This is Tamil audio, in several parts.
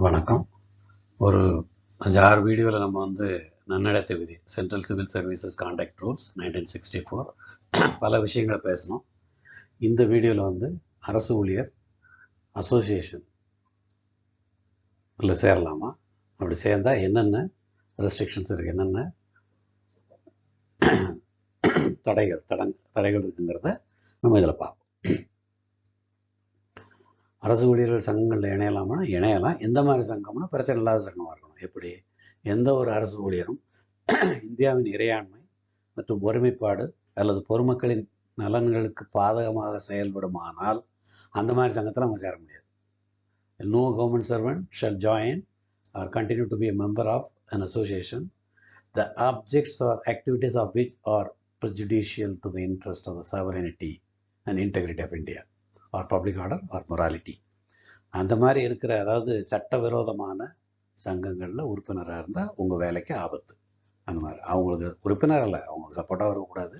வணக்கம். ஒரு அஞ்சு ஆறு வீடியோவில் நம்ம வந்து நன்னடத்தை விதி central civil services conduct rules nineteen sixty four பல விஷயங்களை பேசணும். இந்த வீடியோவில் வந்து அரசு ஊழியர் அசோசியேஷன் இல்லை சேரலாமா? அப்படி சேர்ந்தா என்னென்ன ரெஸ்ட்ரிக்ஷன்ஸ் இருக்குது என்னென்ன தடைகள் தடங் தடைகள் இருக்குங்கிறத நம்ம இதில் பார்ப்போம். அரசு ஊழியர்கள் சங்கங்களில் இணையலாமா இணையலாம். எந்த மாதிரி சங்கம்னா பிரச்சனை இல்லாத சங்கமாக இருக்கணும். எப்படி? எந்த ஒரு அரசு ஊழியரும் இந்தியாவின் இறையாண்மை மற்றும் ஒருமைப்பாடு அல்லது பொதுமக்களின் நலன்களுக்கு பாதகமாக செயல்படுமானால் அந்த மாதிரி சங்கத்தில் நம்ம சேர முடியாது. No government servant shall join or continue to be member of an association the objects or activities of which are prejudicial to the interest of the sovereignty and integrity of India. Or public order or morality அந்த மாதிரி இருக்கிற அதாவது சட்டவிரோதமான சங்கங்களில் உறுப்பினராக இருந்தால் உங்கள் வேலைக்கு ஆபத்து. அந்த மாதிரி. அவங்களுக்கு உறுப்பினர் இல்லை. அவங்க சப்போர்ட்டாக இருக்கக்கூடாது.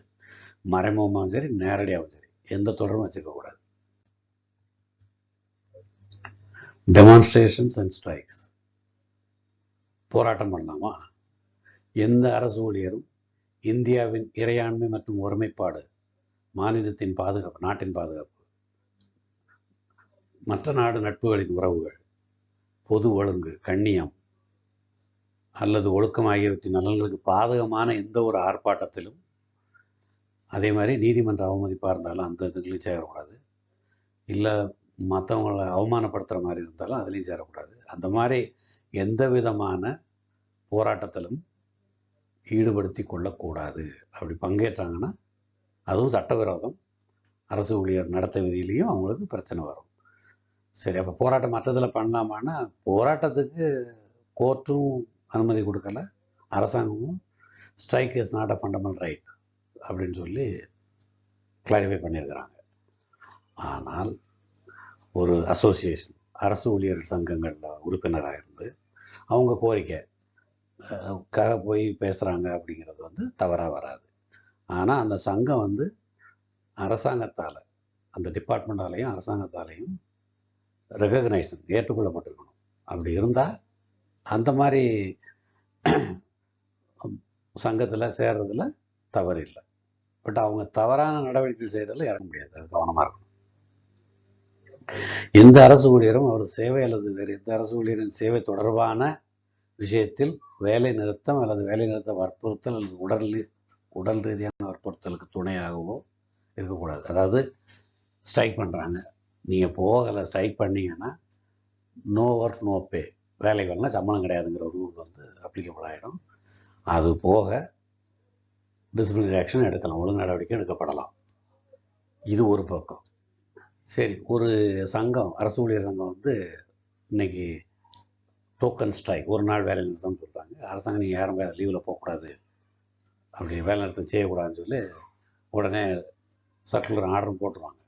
மறைமுகமாகவும் சரி நேரடியாகவும் சரி. எந்த தொடர்பும் வச்சுக்கக்கூடாது டெமான்ஸ்ட்ரேஷன்ஸ் அண்ட் ஸ்ட்ரைக்ஸ் போராட்டம் பண்ணலாமா? எந்த அரசு ஊழியரும் இந்தியாவின் இறையாண்மை மற்றும் ஒருமைப்பாடு மாநிலத்தின் பாதுகாப்பு நாட்டின் பாதுகாப்பு மற்ற நாடு நட்புகளின் உறவுகள் பொது ஒழுங்கு கண்ணியம் அல்லது ஒழுக்கம் ஆகியவற்றின் நலன்களுக்கு பாதகமான எந்த ஒரு ஆர்ப்பாட்டத்திலும் அதே மாதிரி நீதிமன்ற அவமதிப்பாக இருந்தாலும் அந்த இதுலையும் சேரக்கூடாது. இல்லை மற்றவங்களை அவமானப்படுத்துகிற மாதிரி இருந்தாலும் அதுலேயும் சேரக்கூடாது. அந்த மாதிரி எந்த விதமான போராட்டத்திலும் ஈடுபடுத்தி கொள்ளக்கூடாது. அப்படி பங்கேற்றாங்கன்னா அதுவும் சட்டவிரோதம். அரசு ஊழியர் நடத்த விதியிலையும் அவங்களுக்கு பிரச்சனை வரும். சரி அப்போ போராட்டம் மற்றதில் பண்ணலாமான்னா போராட்டத்துக்கு கோர்ட்டும் அனுமதி கொடுக்கல. அரசாங்கமும் strike is not a fundamental right அப்படின்னு சொல்லி கிளாரிஃபை பண்ணியிருக்கிறாங்க. ஆனால் ஒரு அசோசியேஷன் அரசு ஊழியர்கள் சங்கங்களில் உறுப்பினராக இருந்து அவங்க கோரிக்கை போய் பேசுகிறாங்க அப்படிங்கிறது வந்து தவறாக வராது. ஆனால் அந்த சங்கம் வந்து அரசாங்கத்தால் அந்த டிபார்ட்மெண்ட்டாலேயும் அரசாங்கத்தாலையும் ரெகக்னைசன் ஏற்றுக்கொள்ளப்பட்டிருக்கணும். அப்படி இருந்தால் அந்த மாதிரி சங்கத்தில் சேர்றதுல தவறு இல்லை பட் அவங்க தவறான நடவடிக்கைகள் செய்கிறதுல இறங்க முடியாது. அது கவனமாக இருக்கணும். எந்த அரசு ஊழியரும் அவர் சேவை அல்லது வேறு எந்த அரசு ஊழியரின் சேவை தொடர்பான விஷயத்தில் வேலை நிறுத்தம் அல்லது வேலை நிறுத்த வற்புறுத்தல் அல்லது உடல் உடல் ரீதியான வற்புறுத்தலுக்கு துணையாகவோ இருக்கக்கூடாது. அதாவது ஸ்ட்ரைக் பண்ணுறாங்க நீங்கள் போகலை ஸ்ட்ரைக் பண்ணீங்கன்னா நோ ஒர்க் நோ பே வேலை வரலாம் சம்பளம் கிடையாதுங்கிற ரூல் வந்து அப்ளிகபிள் ஆகிடும் அது போக டிசிப்ளினரி ஆக்ஷன் எடுக்கலாம். ஒழுங்கு நடவடிக்கை எடுக்கப்படலாம். இது ஒரு பக்கம். சரி ஒரு சங்கம் அரசு ஊழியர் சங்கம் வந்து இன்னைக்கு டோக்கன் ஸ்ட்ரைக் ஒரு நாள் வேலை நிறுத்தம்னு சொல்கிறாங்க அரசாங்கம் நீங்கள் யாரும் லீவில் போகக்கூடாது. அப்படி வேலை நிறுத்தம் செய்யக்கூடாதுன்னு சொல்லி உடனே சர்க்குலர் ஆர்டர் போட்டுருவாங்க.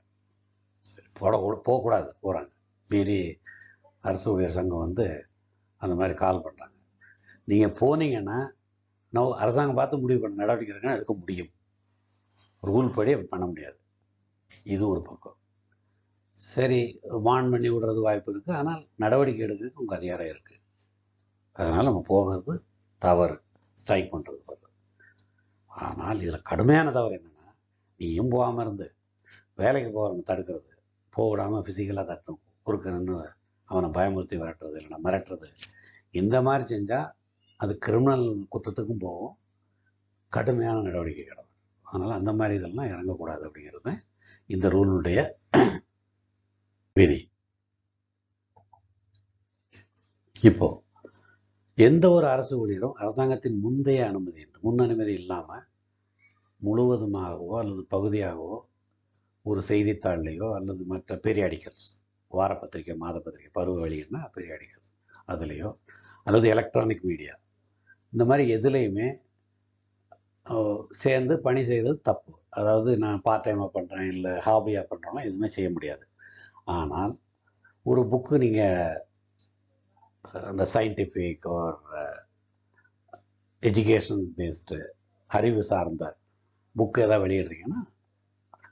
போடக்கூட போட கூட- போகக்கூடாது. போகிறாங்க மீறி அரசு ஊழியர் சங்கம் வந்து அந்த மாதிரி கால் பண்ணுறாங்க நீங்கள் போனீங்கன்னா நான் அரசாங்கம் பார்த்து முடிவு பண்ண நடவடிக்கை இருக்குன்னா எடுக்க முடியும். ரூல் படி அப்படி பண்ண முடியாது. இது ஒரு பக்கம். சரி வான் பண்ணி விடுறது வாய்ப்பு இருக்குது ஆனால் நடவடிக்கை எடுக்கிறதுக்கு உங்கள் அதிகாரம் இருக்குது அதனால் நம்ம போகிறது தவறு. ஸ்ட்ரைக் பண்ணுறது தவறு. ஆனால் இதில் கடுமையான தவறு என்னென்னா நீயும் போகாமல் இருந்து வேலைக்கு போகிறவங்க தடுக்கிறது போக விடாமல் ஃபிசிக்கலாக தட்டணும். குறுக்க நின்று அவனை பயமுறுத்தி விரட்டுறது இல்லைன்னா மிரட்டுறது. இந்த மாதிரி செஞ்சால் அது கிரிமினல் குற்றத்துக்கும் போகும். கடுமையான நடவடிக்கை கிடைக்கும் அதனால் அந்த மாதிரி இதெல்லாம் இறங்கக்கூடாது அப்படிங்கிறது இந்த ரூலுடைய விதி. இப்போ எந்த ஒரு அரசு ஊழியரும் அரசாங்கத்தின் முந்தைய அனுமதி என்று முன் அனுமதி இல்லாமல் முழுவதுமாகவோ அல்லது பகுதியாகவோ ஒரு செய்தித்தாள்லையோ அல்லது மற்ற பெரியாடிக்கல்ஸ் வாரப்பத்திரிக்கை மாத பத்திரிக்கை பருவ வெளியினா பீரியாடிக்கல்ஸ் அதுலேயோ அல்லது எலக்ட்ரானிக் மீடியா இந்த மாதிரி எதுலேயுமே சேர்ந்து பணி செய்கிறது தப்பு. அதாவது நான் பார்ட் டைமாக பண்ணுறேன் இல்லை ஹாபியாக பண்ணுறோன்னா எதுவுமே செய்ய முடியாது. ஆனால் ஒரு புக்கு நீங்கள் அந்த சயின்டிஃபிக் ஒரு எஜுகேஷன் பேஸ்டு அறிவு சார்ந்த புக்கு எதாவது வெளியிடுறீங்கன்னா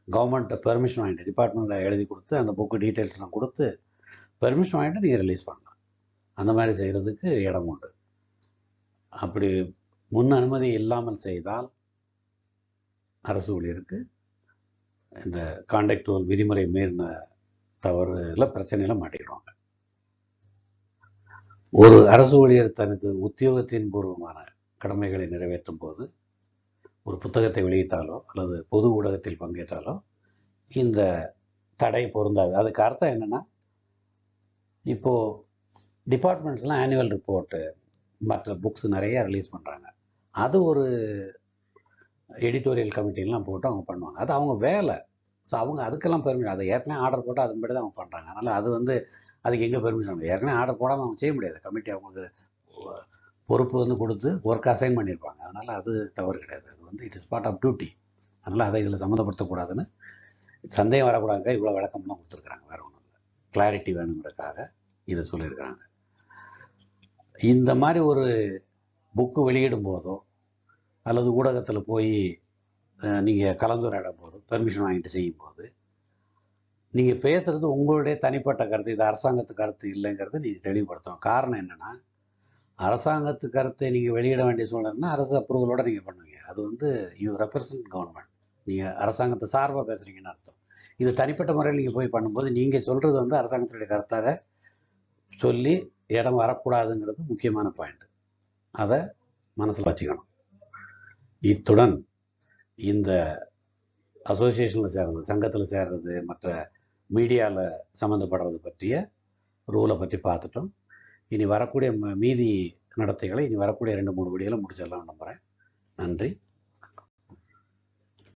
கவர்மெண்ட்டை பெர்மிஷன் வாங்கிட்டு டிபார்ட்மெண்ட்டில் எழுதி கொடுத்து அந்த புக்கு டீட்டெயில்ஸ்லாம் கொடுத்து பெர்மிஷன் வாங்கிட்டு நீங்கள் ரிலீஸ் பண்ணலாம். அந்த மாதிரி செய்கிறதுக்கு இடம் உண்டு. அப்படி முன் அனுமதி இல்லாமல் செய்தால் அரசு ஊழியருக்கு இந்த கான்டாக்ட் ரூல் விதிமுறை மீறின தவறுல பிரச்சனையில் மாட்டிடுவாங்க ஒரு அரசு ஊழியர் தனது உத்தியோகத்தின் பூர்வமான கடமைகளை நிறைவேற்றும் போது ஒரு புத்தகத்தை வெளியிட்டாலோ அல்லது பொது ஊடகத்தில் பங்கேற்றாலோ இந்த தடை பொருந்தாது. அதுக்கு அர்த்தம் என்னென்னா இப்போது டிபார்ட்மெண்ட்ஸ்லாம் ஆனுவல் ரிப்போர்ட்டு மற்ற புக்ஸ் நிறைய ரிலீஸ் பண்ணுறாங்க அது ஒரு எடிட்டோரியல் கமிட்டிலாம் போட்டு அவங்க பண்ணுவாங்க. அது அவங்க வேலை. ஸோ அவங்க அதுக்கெல்லாம் பெர்மிஷன் அதை ஏற்கனவே ஆர்டர் போட்டு அதன்படி தான் அவங்க பண்ணுறாங்க அதனால் அது வந்து அதுக்கு எங்கே பெர்மிஷன் ஏற்கனவே ஆர்டர் போடாமல் அவங்க செய்ய முடியாது. கமிட்டி அவங்களுக்கு பொறுப்பு வந்து கொடுத்து ஒர்க் அசைன் பண்ணியிருப்பாங்க. அதனால் அது தவறு கிடையாது. அது வந்து it is part of duty அதனால் அதை இதில் சம்மந்தப்படுத்தக்கூடாதுன்னு சந்தேகம் வரக்கூடாதுங்க இவ்வளோ விளக்கம்லாம் கொடுத்துருக்குறாங்க. வேறு ஒன்றும் இல்லை. கிளாரிட்டி வேணுங்கிறதுக்காக இதை சொல்லியிருக்கிறாங்க. இந்த மாதிரி ஒரு புக்கு வெளியிடும் போதோ அல்லது ஊடகத்தில் போய் நீங்கள் கலந்துரையாடும் போது பெர்மிஷன் வாங்கிட்டு செய்யும் போது நீங்கள் பேசுகிறது உங்களுடைய தனிப்பட்ட கருத்து. இது அரசாங்கத்து கருத்து இல்லைங்கிறத நீங்கள் தெளிவுபடுத்தணும். காரணம் என்னென்னா அரசாங்கத்து கருத்தை நீங்கள் வெளியிட வேண்டிய சூழ்நிலைன்னா அரசு அப்ரூவலோட நீங்கள் பண்ணுவீங்க. அது வந்து யூ ரெப்ரசன்ட் கவர்மெண்ட் நீங்கள் அரசாங்கத்தை சார்பாக பேசுகிறீங்கன்னு அர்த்தம். இது தனிப்பட்ட முறையில் நீங்கள் போய் பண்ணும்போது நீங்கள் சொல்கிறது வந்து அரசாங்கத்துடைய கருத்தாக சொல்லி இடம் வரக்கூடாதுங்கிறது முக்கியமான பாயிண்ட் அதை மனசில் வச்சுக்கணும். இத்துடன் இந்த அசோசியேஷனில் சேர்றது சங்கத்தில் சேர்றது மற்ற மீடியாவில் சம்மந்தப்படுறது பற்றிய ரூலை பற்றி பார்த்துட்டோம். இனி வரக்கூடிய மீதி நடத்தைகளை இனி வரக்கூடிய ரெண்டு மூணு வீடியோவில் முடிச்சிடலாம் நம்புகிறேன் நன்றி.